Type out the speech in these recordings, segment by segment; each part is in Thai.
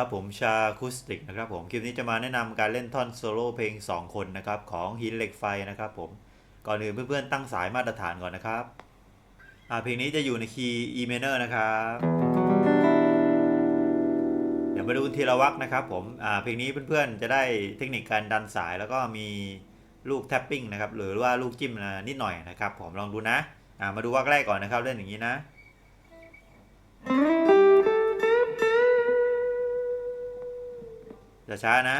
ับผมชาคูสติกนะครับผมคลิปนี้จะมาแนะนำการเล่นท่อนโซโล่เพลง 2 คนนะครับของหินเหล็กไฟนะครับผมก่อนอื่นเพื่อนๆตั้งสายมาตรฐานก่อนนะครับเพลงนี้จะอยู่ในคีย์ E minor นะครับเดี๋ยวมาดูทีละวักนะครับผมเพลงนี้เพื่อนๆจะได้เทคนิคการดันสายแล้วก็มีลูกแท็ปปิ้งนะครับหรือว่าลูกจิ้มนะนิดหน่อยนะครับผมลองดูนะมาดูวักแรกก่อนนะครับเล่นอย่างนี้นะ จะช้านะ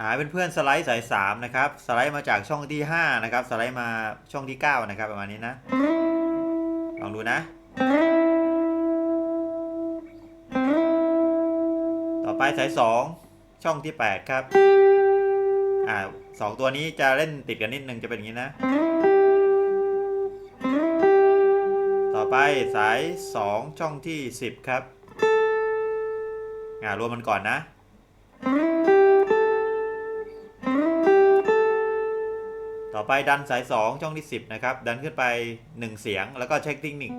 หาเป็นเพื่อนสไลด์สาย3นะครับ สไลด์มาจากช่องที่ 5 นะครับ สไลด์มาช่องที่ 9 นะครับ ประมาณนี้นะ ลองดูนะ ต่อไปสาย 2 ช่องที่ 8 ครับ อ่าสองตัวนี้จะเล่นติดกันนิดนึงจะเป็นอย่างนี้นะ ไปสาย 2 ช่องที่ 10 ครับ อ่ารวมมันก่อนนะ ต่อไปดันสาย 2 ช่องที่ 10 นะครับ ดันขึ้นไป 1 เสียงแล้วก็เช็คเทคนิค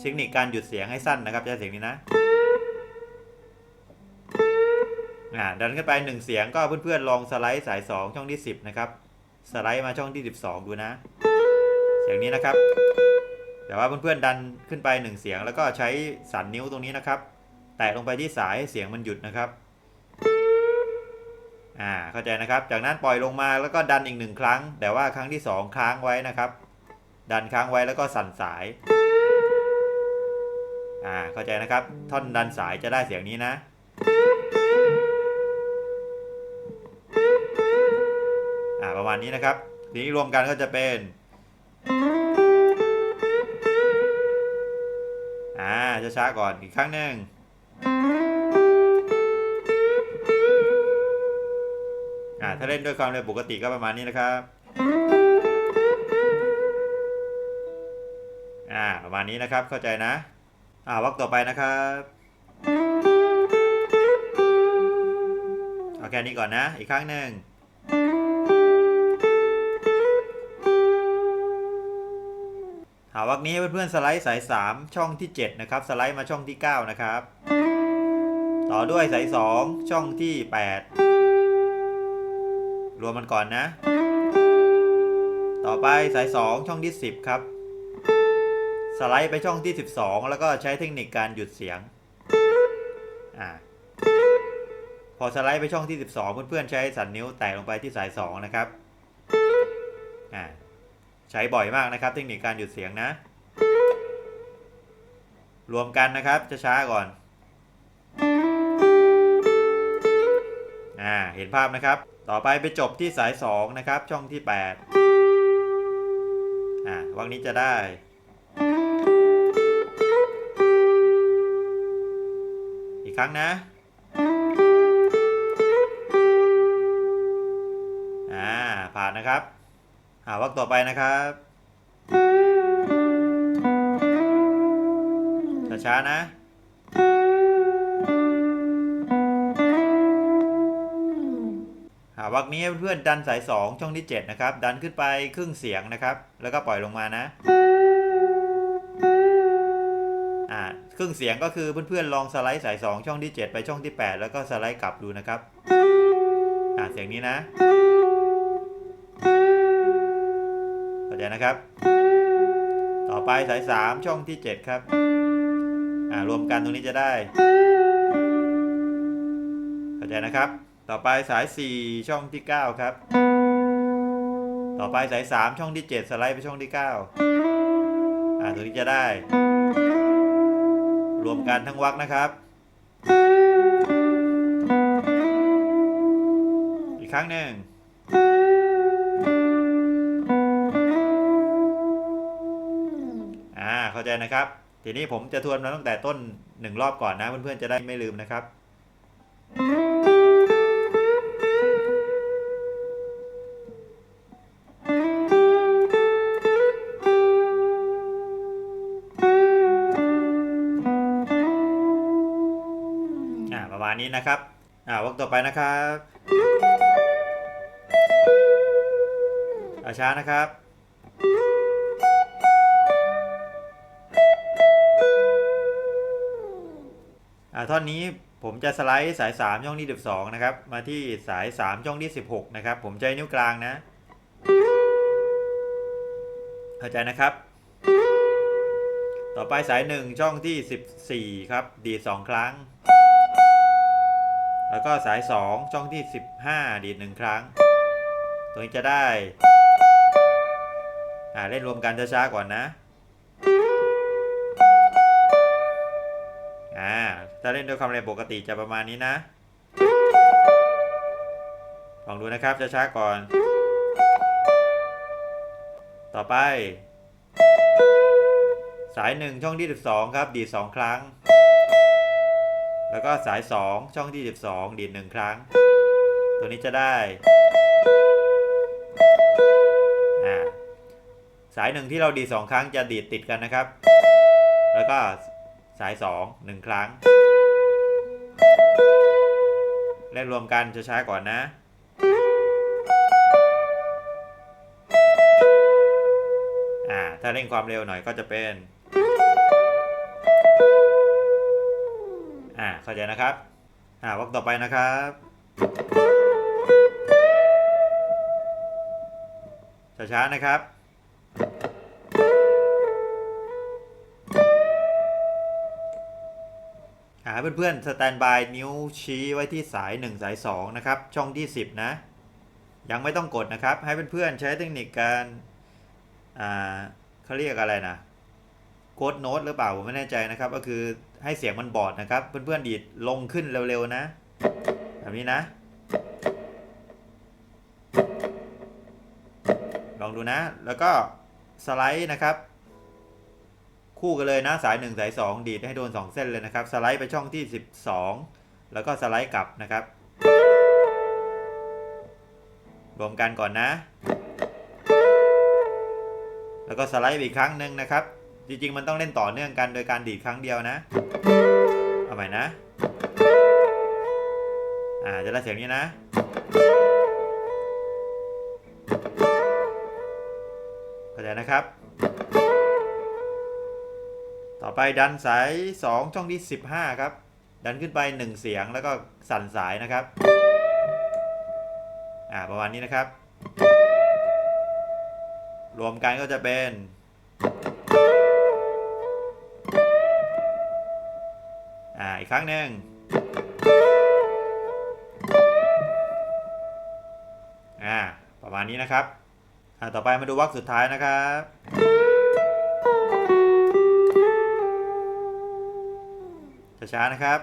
เทคนิคการหยุดเสียงให้สั้นนะครับจะเสียงนี้นะอ่าดันขึ้นไป 1 เสียงก็เพื่อนๆลองสไลด์สาย 2 ช่องที่ 10 นะครับ สไลด์มาช่องที่ 12 ดูนะ เสียงนี้นะครับ แต่ว่าเพื่อนๆดันขึ้นไป 1 เสียง แล้วก็ใช้สันนิ้วตรงนี้นะครับ แตะลงไปที่สายให้เสียงมันหยุดนะครับอ่าเข้าใจนะครับ จากนั้นปล่อยลงมาแล้วก็ดันอีกหนึ่งครั้ง แต่ว่าครั้งที่ 2 ค้างไว้นะครับ ดันค้างไว้แล้วก็สั่นสายอ่าเข้าใจนะครับ ท่อนดันสายจะได้เสียงนี้นะอ่าประมาณนี้นะครับ ทีนี้รวมกันก็จะเป็น อ่าช้าๆก่อนอีกครั้งหนึ่งอ่าถ้าเล่นด้วยความเร็วปกติก็ประมาณนี้นะครับอ่าประมาณนี้นะครับเข้าใจนะอ่าวักต่อไปนะครับเอาแค่นี้ก่อนนะอีกครั้งหนึ่ง หาวักนี้เพื่อนๆสไลด์สาย 3 ช่องที่ 7 นะครับ สไลด์มาช่องที่ 9 นะครับ ต่อด้วยสาย 2 ช่องที่ 8 รวมมันก่อนนะ ต่อไปสาย 2 ช่องที่ 10 ครับ สไลด์ไปช่องที่ 12 แล้วก็ใช้เทคนิคการหยุดเสียงอ่าพอสไลด์ไปช่องที่ 12 เพื่อนๆใช้สันนิ้วแตะลงไปที่สาย 2 นะครับอ่า ใช้บ่อยมากนะครับ เทคนิคการหยุดเสียงนะ รวมกันนะครับจะช้าก่อนอ่าเห็นภาพนะครับ ต่อไปไปจบที่สาย 2 นะครับ ช่องที่ 8 อ่าวักนี้จะได้ อีกครั้งนะอ่าผ่านนะครับ หาวักต่อไปนะครับ ช้าๆนะหาวักนี้เพื่อนดันสาย 2 ช่องที่ 7 นะครับ ดันขึ้นไปครึ่งเสียงนะครับ แล้วก็ปล่อยลงมานะอ่าครึ่งเสียงก็คือเพื่อนๆลองสไลด์สาย 2 ช่องที่ 7 ไปช่องที่ 8 แล้วก็สไลด์กลับดูนะครับอ่าเสียงนี้นะ เข้าใจนะครับ ต่อไปสาย 3 ช่องที่ 7 ครับ อ่ารวมกันตรงนี้จะได้ เข้าใจนะครับ ต่อไปสาย 4 ช่องที่ 9 ครับ ต่อไปสาย 3 ช่องที่ 7 สไลด์ไปช่องที่ 9 อ่าตรงนี้จะได้ รวมกันทั้งวักนะครับ อีกครั้งหนึ่ง ใจนะครับ ทีนี้ผมจะทวนมาตั้งแต่ต้นหนึ่งรอบก่อนนะ เพื่อนๆจะได้ไม่ลืมนะครับ อ่าประมาณนี้นะครับ อ่าวกต่อไปนะครับ อาช้านะครับ ท่อนนี้ผมจะสไลด์สาย 3 ช่องที่ 12 นะครับ มาที่สาย 3 ช่องที่ 16 นะครับ ผมใช้นิ้วกลางนะ เข้าใจนะครับ ต่อไปสาย 1 ช่องที่ 14 ครับ ดีด 2 ครั้ง แล้วก็สาย 2 ช่องที่ 15 ดีด 1 ครั้ง ตรงนี้จะได้อ่าเล่นรวมกันช้าๆก่อนนะ ถ้าเล่นด้วยความเร็วปกติจะประมาณนี้นะ ลองดูนะครับช้าๆก่อน ต่อไป สาย 1 ช่องที่ 12 ครับ ดีด 2 ครั้ง แล้วก็สาย 2 ช่องที่ 12 ดีด 1 ครั้ง ตัวนี้จะได้สายหนึ่งที่เราดีดสองครั้งจะดีดติดกันนะครับ แล้วก็สายสองหนึ่งครั้ง เล่นรวมกันช้าๆก่อนนะ อ่า ถ้าเร่งความเร็วหน่อยก็จะเป็น อ่า เข้าใจนะครับ อ่าวรรคต่อไปนะครับช้าๆนะครับาเพื่อนๆสแตนบายนิ้วชี้ไว้ที่สาย 1 สาย 2 นะครับ ช่องที่ 10 นะ ยังไม่ต้องกดนะครับ ให้เพื่อนๆใช้เทคนิคการอ่าเขาเรียกอะไรนะโกดโน้ตหรือเปล่าผมไม่แน่ใจนะครับ ก็คือให้เสียงมันบอดนะครับ เพื่อนๆดีดลงขึ้นเร็วๆนะ แบบนี้นะ ลองดูนะ แล้วก็สไลด์นะครับ คู่กันเลยนะสาย 1 สาย 2 ดีดให้โดน 2 เส้นเลยนะครับ สไลด์ไปช่องที่ 12 แล้วก็สไลด์กลับนะครับ รวมกันก่อนนะ แล้วก็สไลด์อีกครั้งหนึ่งนะครับ จริงๆ มันต้องเล่นต่อเนื่องกันโดยการดีดครั้งเดียวนะ เอาใหม่นะ อ่าจะได้เสียงนี้นะเข้าใจนะครับ ต่อไปดันสาย 2 ช่องที่ 15 ครับ ดันขึ้นไป 1 เสียงแล้วก็สั่นสายนะครับ อ่าประมาณนี้นะครับ รวมกันก็จะเป็น อ่าอีกครั้งหนึ่งอ่าประมาณนี้นะครับ อ่าต่อไปมาดูวรรคสุดท้ายนะครับ ช้านะครับ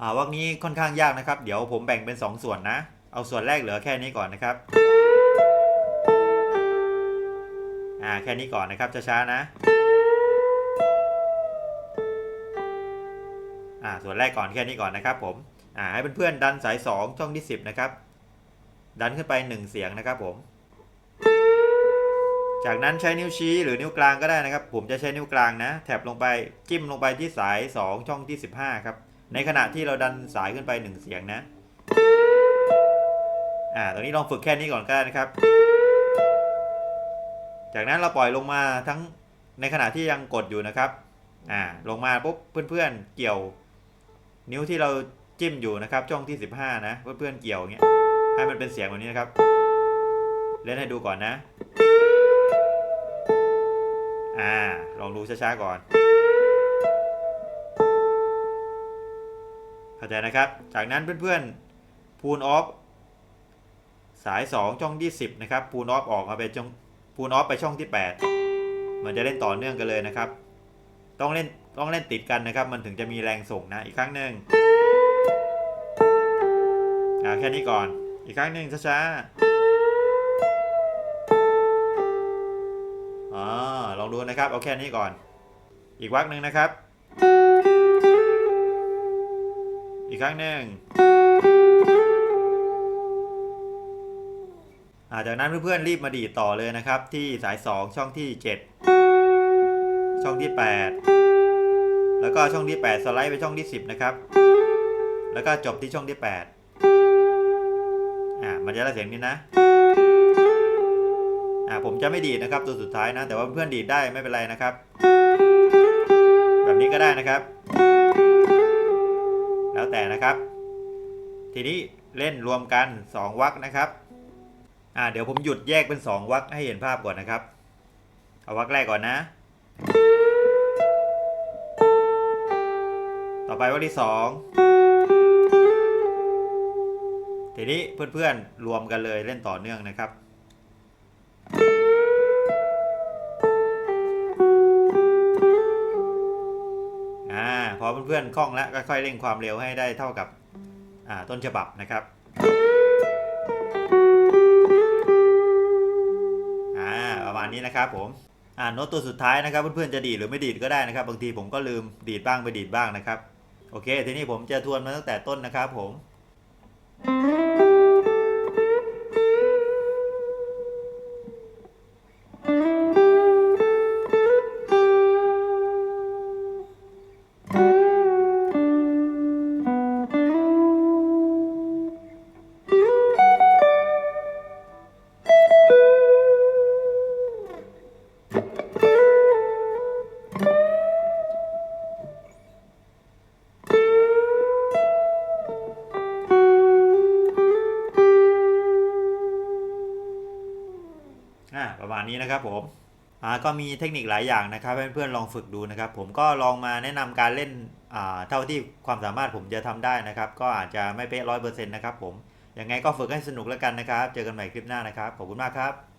อ่าวรรคนี้ค่อนข้างยากนะครับ เดี๋ยวผมแบ่งเป็น 2 ส่วนนะ เอาส่วนแรกเหลือแค่นี้ก่อนนะครับ อ่าแค่นี้ก่อนนะครับช้าๆนะอ่าส่วนแรกก่อนแค่นี้ก่อนนะครับผมอ่าให้เพื่อนๆดันสาย 2 ช่องที่ 10 นะครับ ดันขึ้นไป 1 เสียงนะครับผม จากนั้นใช้นิ้วชี้หรือนิ้วกลางก็ได้นะครับ ผมจะใช้นิ้วกลางนะ แถบลงไปจิ้มลงไปที่สาย 2 ช่องที่ 15 ครับ ในขณะที่เราดันสายขึ้นไป 1 เสียงนะ อ่าตรงนี้ลองฝึกแค่นี้ก่อนก็ได้นะครับ จากนั้นเราปล่อยลงมาทั้งในขณะที่ยังกดอยู่นะครับ อ่า ลงมาปุ๊บเพื่อนๆเกี่ยว นิ้วที่เราจิ้มอยู่นะครับ ช่องที่ 15 นะ เพื่อนๆเกี่ยวอย่างเงี้ยให้มันเป็นเสียงแบบนี้นะครับ เล่นให้ดูก่อนนะ อ่า ลองดูช้าๆก่อน เข้าใจนะครับ จากนั้นเพื่อนๆ พูนออฟ สาย 2 ช่องที่ 10 นะครับ พูนออฟออกมาไปช่องพูนออฟไปช่องที่ 8 มันจะเล่นต่อเนื่องกันเลยนะครับ ต้องเล่นต้องเล่นติดกันนะครับ มันถึงจะมีแรงส่งนะ อีกครั้งหนึ่งอ่าแค่นี้ก่อน อีกครั้งหนึ่งช้าๆอ๋อ องดูนะครับ เอาแค่นี้ก่อน อีกวักหนึ่งนะครับ อีกครั้งหนึ่งาจากนั้นเพื่อนๆรีบมาดีดต่อเลยนะครับ ที่สาย 2 ช่องที่ 7 ช่องที่ 8 แล้วก็ช่องที่ 8 สไลด์ไปช่องที่ 10 นะครับ แล้วก็จบที่ช่องที่ 8 อ่ามันจะได้เสียงนี้นะ อ่าผมจะไม่ดีดนะครับตัวสุดท้ายนะ แต่ว่าเพื่อนดีดได้ไม่เป็นไรนะครับ แบบนี้ก็ได้นะครับ แล้วแต่นะครับ ทีนี้เล่นรวมกัน 2วรรคนะครับอ่าเดี๋ยวผมหยุดแยกเป็น 2วรรคให้เห็นภาพก่อนนะครับ เอาวรรคแรกก่อนนะ ต่อไปวรรคที่ 2 ทีนี้เพื่อนๆรวมกันเลยเล่นต่อเนื่องนะครับ อ่าพอเพื่อนๆคล่องแล้วก็ค่อยเร่งความเร็วให้ได้เท่ากับต้นฉบับนะครับประมาณนี้นะครับผมอ่าโน้ตตัวสุดท้ายนะครับเพื่อนๆจะดีดหรือไม่ดีดก็ได้นะครับ บางทีผมก็ลืมดีดบ้างไปดีดบ้างนะครับ โอเค ทีนี้ผมจะทวนมาตั้งแต่ต้นนะครับผม นี้นะครับผมอ่าก็มีเทคนิคหลายอย่างนะครับเพื่อนๆลองฝึกดูนะครับ ผมก็ลองมาแนะนำการเล่นอ่าเท่าที่ความสามารถผมจะทำได้นะครับ ก็อาจจะไม่เป๊ะร้อยเปอร์เซ็นต์นะครับผมยังไงก็ฝึกให้สนุกแล้วกันนะครับ เจอกันใหม่คลิปหน้านะครับขอบคุณมากครับ